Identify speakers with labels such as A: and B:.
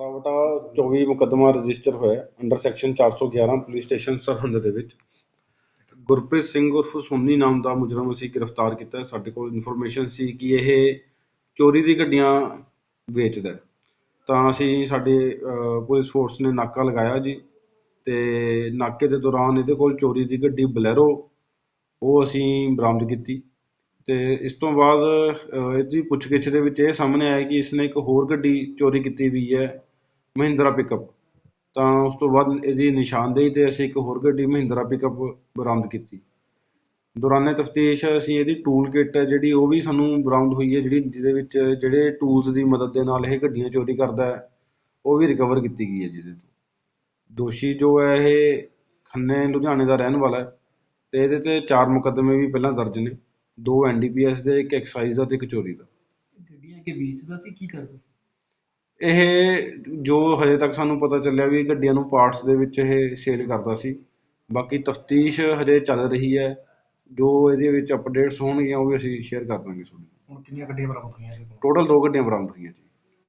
A: ਰਾਵਟਾ 24 ਮੁਕੱਦਮਾ ਰਜਿਸਟਰ ਹੋਇਆ under section 411 police station Sirhind ਦੇ ਵਿੱਚ। ਗੁਰਪ੍ਰੀਤ ਸਿੰਘ ਉਰਫ ਸੋਨੀ ਨਾਮ ਦਾ ਮੁਜਰਮ ਅਸੀਂ ਗ੍ਰਿਫਤਾਰ ਕੀਤਾ। ਸਾਡੇ ਕੋਲ ਇਨਫੋਰਮੇਸ਼ਨ ਸੀ ਕਿ ਇਹ ਚੋਰੀ ਦੀ ਗੱਡੀਆਂ ਵੇਚਦਾ ਹੈ। ਤਾਂ ਅਸੀਂ ਸਾਡੇ ਅ, ਪੁਲਿਸ ਫੋਰਸ ਨੇ ਨਾਕਾ ਲਗਾਇਆ ਜੀ ਤੇ ਨਾਕੇ ਦੇ ਦੌਰਾਨ ਇਹਦੇ ਕੋਲ ਚੋਰੀ ਦੀ ਗੱਡੀ ਬਲੈਰੋ ਉਹ ਅਸੀਂ ਬਰਾਮਦ ਕੀਤੀ। ਤੇ ਇਸ ਤੋਂ ਬਾਅਦ ਅ, ਇਹਦੀ ਪੁੱਛਗਿੱਛ ਦੇ ਵਿੱਚ ਇਹ ਸਾਹਮਣੇ ਆਇਆ ਕਿ ਇਸਨੇ ਇੱਕ ਹੋਰ ਗੱਡੀ ਚੋਰੀ ਕੀਤੀ ਹੋਈ ਹੈ। ਮਹਿੰਦਰਾ ਪਿਕਅਪ ਤਾਂ ਉਸ ਤੋਂ ਬਾਅਦ ਇਹਦੀ ਨਿਸ਼ਾਨਦੇਹੀ ਤੇ ਅਸੀਂ ਇੱਕ ਹੋਰ ਗੱਡੀ ਮਹਿੰਦਰਾ ਪਿਕਅਪ ਬਰਾਮਦ ਕੀਤੀ। ਦੌਰਾਨੇ ਤਫਤੀਸ਼ ਅਸੀਂ ਇਹਦੀ ਟੂਲ ਕਿੱਟ ਹੈ ਜਿਹੜੀ ਉਹ ਵੀ ਸਾਨੂੰ ਬਰਾਮਦ ਹੋਈ ਹੈ, ਜਿਹੜੀ ਜਿਹਦੇ ਵਿੱਚ ਜਿਹੜੇ ਟੂਲਸ ਦੀ ਮਦਦ ਦੇ ਨਾਲ ਇਹ ਗੱਡੀਆਂ ਚੋਰੀ ਕਰਦਾ ਹੈ, ਉਹ ਵੀ ਰਿਕਵਰ ਕੀਤੀ ਗਈ ਹੈ ਜਿਹਦੇ ਤੋਂ। ਦੋਸ਼ੀ ਜੋ ਹੈ ਇਹ ਖੰਨੇ ਲੁਧਿਆਣੇ ਦਾ ਰਹਿਣ ਵਾਲਾ ਹੈ ਤੇ ਇਹਦੇ ਤੇ ਚਾਰ ਮੁਕੱਦਮੇ ਵੀ ਪਹਿਲਾਂ ਦਰਜ ਨੇ, ਦੋ ਐਨਡੀਪੀਐਸ ਦੇ, ਇੱਕ ਐਕਸਾਈਜ਼ ਦਾ ਤੇ ਇੱਕ ਚੋਰੀ ਦਾ।
B: ਗੱਡੀਆਂ ਕਿ ਵੇਚਦਾ ਸੀ, ਕੀ ਕਰਦਾ ਸੀ?
A: ਇਹ ਜੋ ਹਜੇ ਤੱਕ ਸਾਨੂੰ ਪਤਾ ਚੱਲਿਆ ਵੀ ਗੱਡੀਆਂ ਨੂੰ ਪਾਰਟਸ ਦੇ ਵਿੱਚ ਇਹ ਸੇਲ ਕਰਦਾ ਸੀ। ਬਾਕੀ ਤਫਤੀਸ਼ ਹਜੇ ਚੱਲ ਰਹੀ ਹੈ। ਜੋ ਇਹਦੇ ਵਿੱਚ ਅਪਡੇਟਸ ਹੋਣਗੀਆਂ ਉਹ ਵੀ ਅਸੀਂ ਸ਼ੇਅਰ ਕਰ ਦਾਂਗੇ ਤੁਹਾਨੂੰ
B: ਹੁਣ ਕਿੰਨੀਆਂ ਗੱਡੀਆਂ ਬਰਾਮਦ ਹੋਈਆਂ ਇਹਦੇ ਕੋਲ?
A: ਟੋਟਲ ਦੋ ਗੱਡੀਆਂ ਬਰਾਮਦ ਹੋਈਆਂ ਜੀ।